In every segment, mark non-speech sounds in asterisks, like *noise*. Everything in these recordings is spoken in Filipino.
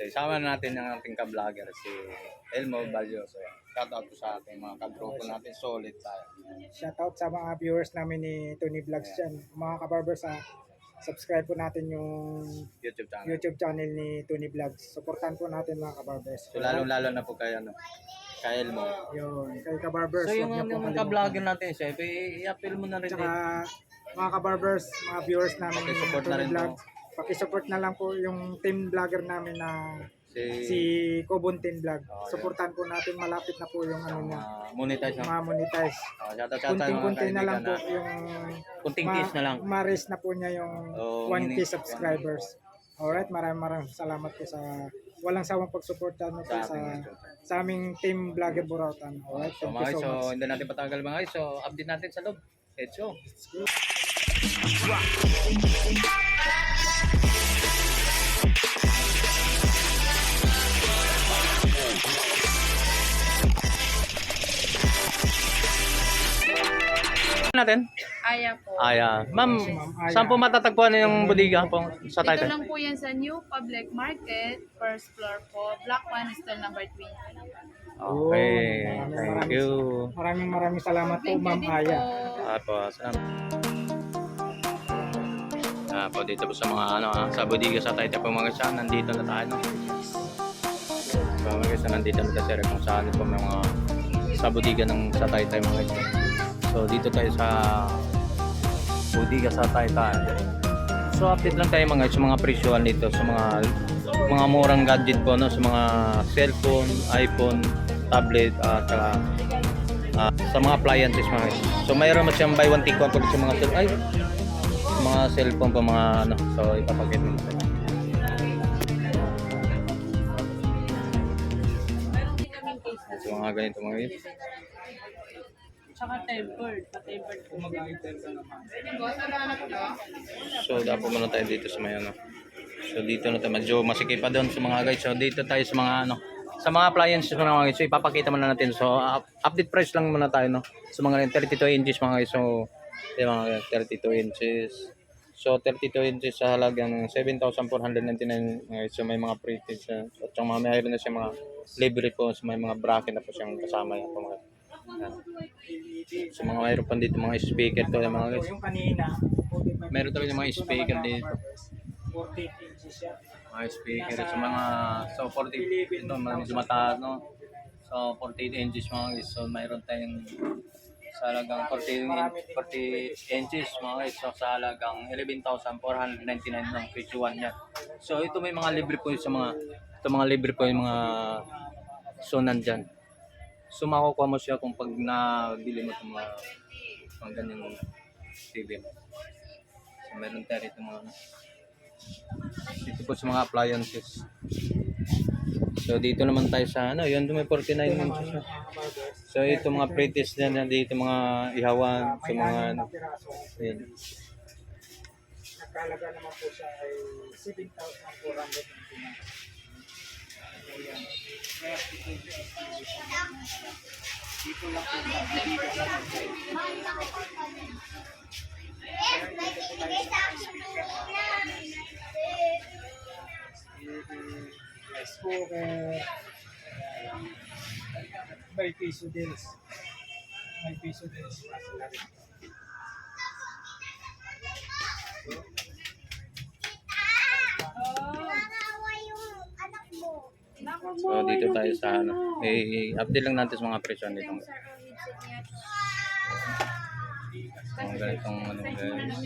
So, isama natin ang ating ka-vlogger, si Elmo Balyoso. Shout out po sa ating mga ka-grupo natin. Solid tayo. Shoutout sa mga viewers namin ni Tony Vlogs dyan. Mga kabarbers, ah, subscribe po natin yung YouTube channel. YouTube channel ni Tony Vlogs. Supportan po natin mga kabarbers. So, lalong-lalo na po kay, ano, kay Elmo. Yun, kay kabarbers. So, yung, huwag niyo po yung ka-vlogger natin, i- i-appeal mo na rin. Tsaka mga kabarbers, mga viewers namin ni Pakisupport na Tony rin po. Vlogs. Pakisupport na lang po yung team vlogger namin na Si, si Kobuntin Vlog. Oh, yun. Supportan po natin, malapit na po yung ano niya. uh, monetize na. Mga monetize. Uh, shout out, Kunting-kunti na lang po kaibigan yung Kunting ma- kiss na lang. ma-raise na po niya yung Oh, 1K meaning- subscribers. Alright, maraming maraming salamat po sa walang sawang pagsuporta mo po Sa sa, aming team Vlogger Burautan. Alright, So thank you so so much. hindi natin patagal mga guys. So update natin sa loob. Let's go. Natin? Aya po. Aya. Ma'am, Aya. saan po matatagpuan yung bodega po sa Dito title? lang po yan sa New Public Market, first floor po. Block 1, stall number 20. Okay. Maraming Thank you. Maraming maraming salamat po, Ma'am Aya. po. Apo, salamat. Ah, po dito po sa mga ano ah, sa bodega sa Taytay po mga siya, nandito na tayo. No? So mga guys, nandito na tayo kung saan po mga sa bodega ng sa Taytay mga guys. So dito tayo sa bodega sa Taytay. So update lang tayo mga sa mga presyohan dito sa mga mga murang gadget po no sa mga cellphone, iPhone, tablet at saka ah, sa mga appliances mga. So mayroon mo siyang buy one take one po sa mga cell ay mga cellphone po mga ano. So ipapakita mo sa So mga ganito mga guys. Tsaka tempered. Pa-tempered po. So dapat muna tayo dito sa may ano. So dito na tayo medyo masikip pa doon sa mga guys. So dito tayo sa mga ano sa mga appliances mga guys. So ipapakita muna natin. So up- update price lang muna tayo no. Sa mga 32 inches mga guys. So yung mga 32 inches. So 32 inches sa halagang 7,499 mga guys. So may mga pretty siya. At yung mga mayroon na siya mga libre po. So may mga bracket na po siyang kasama yan po mga. Yan. So mga mayroon pa dito mga speaker to yung mga guys. Yung kanina, 45 Meron talaga mga speaker dito. 48 inches yan. mga speaker sa mga so 40 ito medyo mataas no so 48 inches mga guys so mayroon tayong sa halagang 40, 40 inches mga guys. So sa halagang 11,499 ng presyo niya so ito may mga libre po sa mga ito mga libre po yung mga so nandyan. So makukuha mo siya kung pag nabili mo itong mga mga ganyan TV so meron tayo rito mga ano. Dito po sa mga appliances. So dito naman tayo sa ano, yun may 49 inches. na. So ito mga pretties na na dito mga ihawan sa mga ano. Yun. Nagkalaga naman po siya ay 7,499. Ayan. Dito lang Rice cooker. May piso deals. May piso deals. Rin. So dito tayo sa ano. Eh, update lang natin sa mga presyo dito. Mga ganitong ano guys.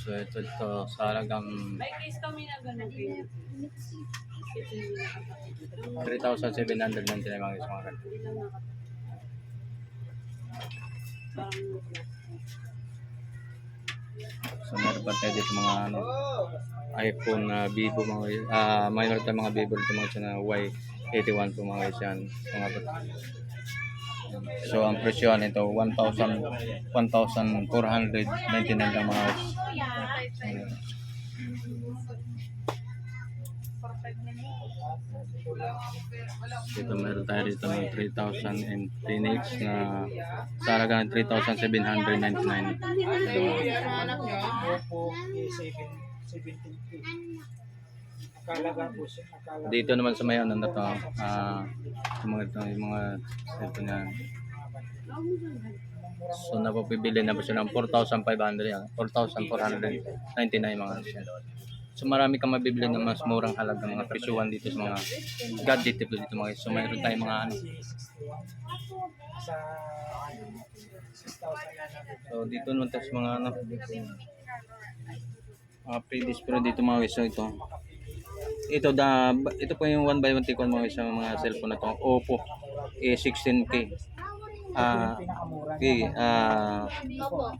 So ito ito sa halagang May case kami na ganun. 3,799 mga ganito. So meron pa tayo dito mga ano, iPhone na Vivo mga. Ah, minor tayo mga Vivo mga guys na Y81 po mga guys yan. Mga So ang presyo nito 1,000 1,499 lang mga guys. Ayan. Dito meron tayo dito ng 3,000 and teenage na sa halaga ng 3,799. Oppo Dito naman sa may ano na to, ah, yung mga ito, yung mga ito niya. So napapibili na po siya ng 4,500 yan. 4,499 mga siya. So marami kang mabibili ng mas murang halaga mga presyuhan dito sa mga gadget dito dito mga. So mayroon tayong mga ano. Ano, 6,000 na natin. So dito naman tayo sa mga ano. Mga pre-disc pero dito mga guys. So ito. Ito da ito po yung 1 by 1 tikon mga guys sa mga cellphone na to. Oppo A16K. Ah, Pinakamura Okay, ah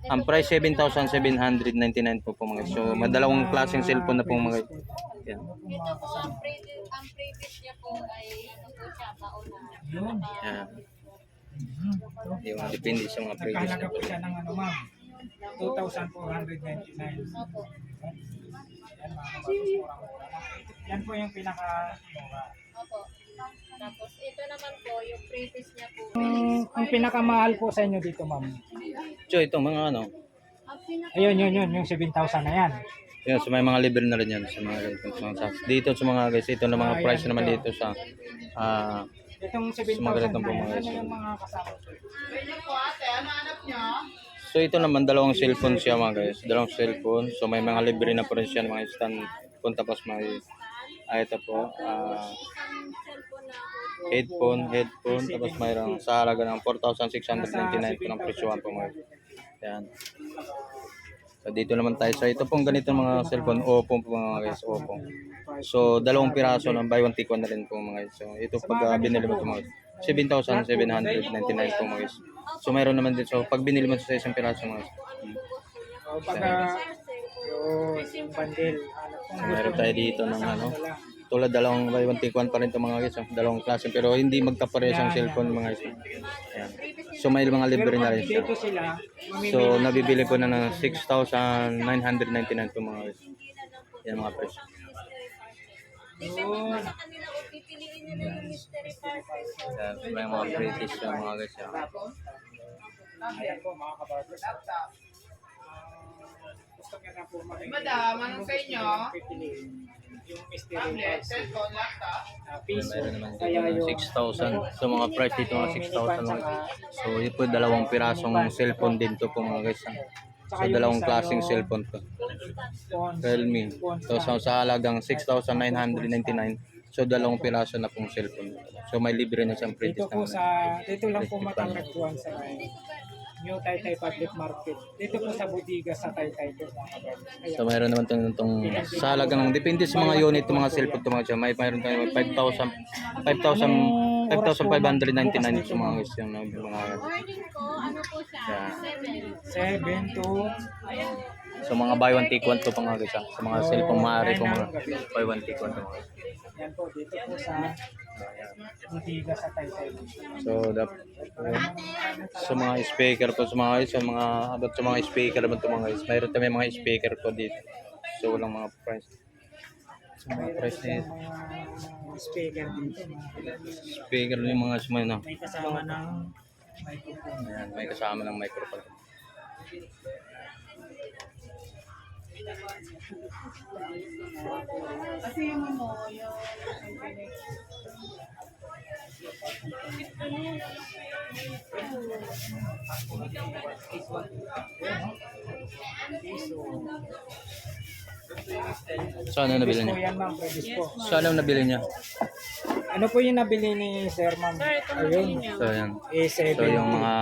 ang price 7,799 po po mga guys. So, madalawang klaseng cellphone na po mga guys. Yan. Ito po ang previous, ang previous niya po ay ano po siya, bauna. Yun. Yan. Mhm. Yung mga depende sa mga previous na po po. siya ng ano ma'am. 2,499. Opo. Yan mga kabarbers, murang-mura na. Yan po yung pinaka mura. Opo. Tapos ito naman po, yung previous niya po. Ang, ang pinakamahal po sa inyo dito ma'am. So, ito mga ano. Ang pinaka Ayun, yun, yun, yung 7,000 na yan. Yan, so may mga libre na rin yan sa mga. Sa mga sa- Dito sa mga guys, ito na mga Ah, price yan, naman ito. dito sa ah Itong 7,000 ganitong na yan, ano yung mga kasama? So ito naman dalawang cellphone siya mga guys. Dalawang cellphone. So may mga libre na po rin siya mga stand phone tapos may ah, ito po na headphone, headphone tapos mayroong sa halaga ng 4,699 po ng presyohan po mga. Yan. So dito naman tayo sa ito pong ganito mga cellphone Oppo po mga guys, Oppo. So dalawang piraso ng buy one take one na rin po mga guys. So ito pag uh, binili mo ito mga guys. 7,799 po mga guys. So mayroon naman din so pag binili mo sa isang piraso mga hmm. O pagka yung bundle, hanap kung So, meron tayo dito ng ano. Tulad dalawang buy one take one pa rin ito mga guys. oh. Dalawang klase pero hindi magkapares ang cellphone mga guys. Ayan. So may mga libre na rin siya. So nabibili po na ng 6,999 po mga guys. Yan mga presyo. Yun. sa kanila o pipiliin nila yung mystery parcel. So, Yan, may mga British na mga guys. yan. Ayan po mga kabarbers. Ah. Madam, anong sa inyo? Yung mystery Tablet, cellphone, laptop. Uh, piso. Meron naman dito Kaya ng yung 6,000. So mga price dito mga 6,000 lang. So yun po dalawang pirasong cellphone din to po mga guys. So dalawang klaseng cellphone phone. Realme. So sa, sa halagang 6,999. So dalawang piraso na pong cellphone. So may libre na siyang Dito British po sa, dito lang po matatagpuan sa New Taytay Public Market. Dito po sa Budiga sa Taytay po mga. So mayroon naman itong, itong sa halagang depende sa mga unit ng mga cellphone to mga siya. May mayroon tayo 5,000 5,000 5,599 sa mga guys yung yung mga Warning ko, ano po siya? Yeah. 7. 7 to So mga buy one take one to pa nga guys ah. Sa mga cellphone maaari po mga buy one take one to. yan po dito po sa Budiga sa Taytay. So the sa mga speaker po sa mga guys, sa mga about sa mga speaker naman to mga guys. Mayroon tayo mga speaker po dito. So walang mga price. So mga price na. Mga speaker mga- speaker yung mga sumay no. May kasama ng microphone. Ayan, may kasama ng microphone. Kasi yung mo, yung So ano nabili niya? yan ma'am, previous po. So ano nabili niya? Ano po yung nabili ni Sir ma'am? Sir, ito Ayun. nabili niya. So yan. A7. So yung mga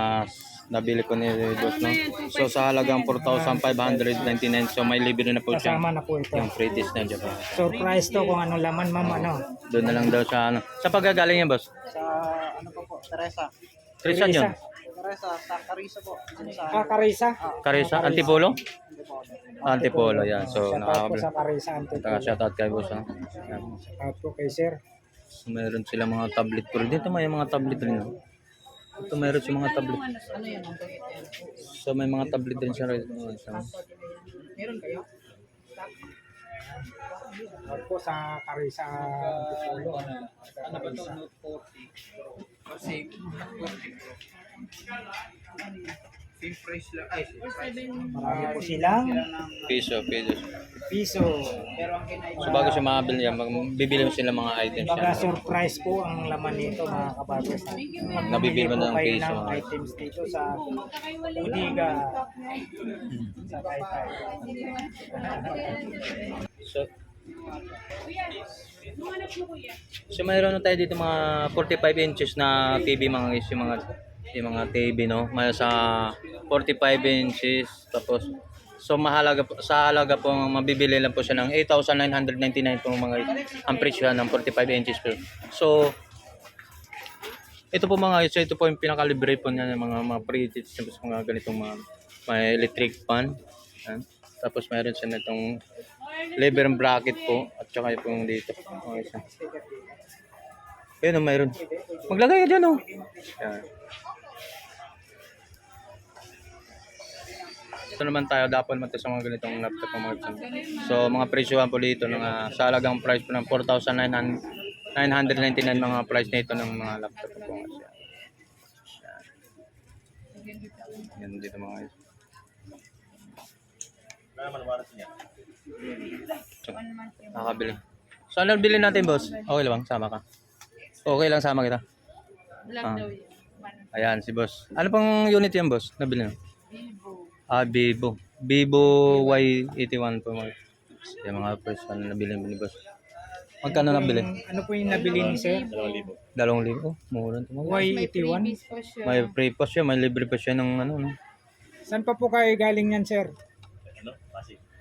nabili ko ni Dot no. So sa halagang 4,599 so may libre na po siya. Kasama na po ito. Yung British na Japan. Surprise to kung ano laman ma'am ano. Doon na lang daw sa ano. Sa pagkagaling niya boss? Sa ano po po? Teresa. Trisan yun? Teresa, sa Carissa po. Sa Ah, Karisa? Karisa? Antipolo? Antipolo yan. So Shout out po sa Karisa Antipolo. Taka shoutout kay boss ha. Yan. Shout out po kay Sir. So, meron sila mga tablet po rin. Dito may mga tablet rin. Ito meron siya mga tablet. ano yun? So may mga tablet din siya. rin. So, Meron kayo? At po sa Carissa Antipolo. Ano ba ito? Note 40. Kasi, Same price lang. Ay, Or seven. Marami po silang piso, piso. piso. pero ang kinaiba. So bago siya makabili yan, mag- bibili mo sila mga items Baga yan. surprise po ang laman nito mga kabagos. Nabibili mo po ng kayo piso, ng mga- items dito sa Budiga sa Taytay. So, so mayroon na tayo dito mga 45 inches na TV mga guys, yung mga yung mga TV no, may sa 45 inches tapos so mahalaga sa halaga po mabibili lang po siya ng 8,999 po mga ang presyo ng 45 inches po. So ito po mga guys, ito po yung pinakalibre po niya ng mga mga pre-heated tapos mga ganitong mga may electric fan. Yan. Tapos mayroon siya nitong lever bracket po at saka yung dito. Okay siya. Ayun o, mayroon. Maglagay ka dyan o. Yan. Ito naman tayo, dapat naman tayo sa mga ganitong laptop mga kapsan. So, mga presyohan po dito ng uh, sa halagang price po ng 4,999 mga price nito ng mga laptop po mga siya. Yan. Dito mga guys. So, nakakabili. So, ano bilhin natin, boss? Okay lang, sama ka. Okay lang, sama kita. Black Ah. daw yun. One. Ayan, si boss. Ano pang unit yan, boss? Nabili mo? Ah, Vivo. Vivo Y81 po mga. Yung mga first na nabili ni boss. Magkano nabili? Ano po yung nabili ni Sir? Dalawang libo. Oh, mura ito. mga. May Y81? freebies pa siya. May free pa siya, may libre pa siya ng ano, no? Saan pa po kayo galing yan, Sir?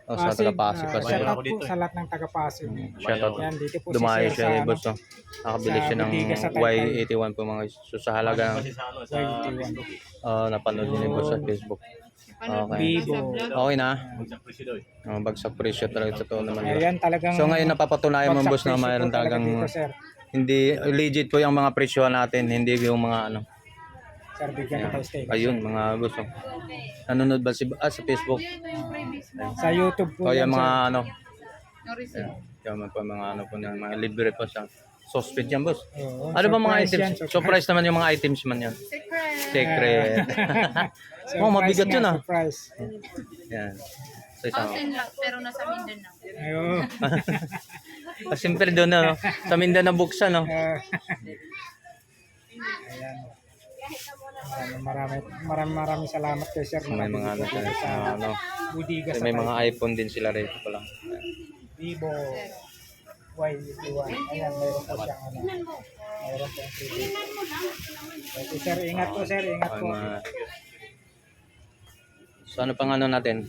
Oh, sa taga Pasig pa Ah, siya. shout out po sa lahat ng taga-Pasig. Shout out. Yan, dito po Dumayo si Sir siya ni ano, boss, no? Nakabili siya ng Bodega sa Taytay. Y81 po mga. So, sa halaga ng Y81. uh, napanood niyo ni boss sa Facebook. Panood Okay. Vivo. Okay na. Oh, bagsak presyo talaga totoo naman. yun. Ayan, talagang So ngayon napapatunayan mo bagsak boss na presyo po mayroon talaga talagang dito, Sir. hindi legit po yung mga presyo natin, hindi yung mga ano. Sir, bigyan kita steak. Ayun mga boss. Oh. Nanonood ba si ah, sa Facebook? Mo. Sa YouTube po O yan, yung mga Sir. ano, Yung receipt. yung mga, mga ano po na mga libre po sa suspend yan boss. Oo, Ano ba mga surprise items? yan, Surprise naman yung mga items man yan. Secret. Secret. Surprise *laughs* Oh, mabigat nga, yun, ah. Surprise. yan. So isang. Lang, pero nasa Mindanao. Ayun. *laughs* Ah, Siyempre doon na, no? sa Mindanao buksan, no? Ah. *laughs* Ayan. Marami, marami, marami salamat kay Sir. May mga ano, sa, sa ano, Budiga sa may mga iPhone din sila rito pa lang. Vivo Y81. Ayan, mayroon po siyang ano. Mayroon po ang freebie. Okay, sir, ingat po sir, ingat po. So ano pang ano natin?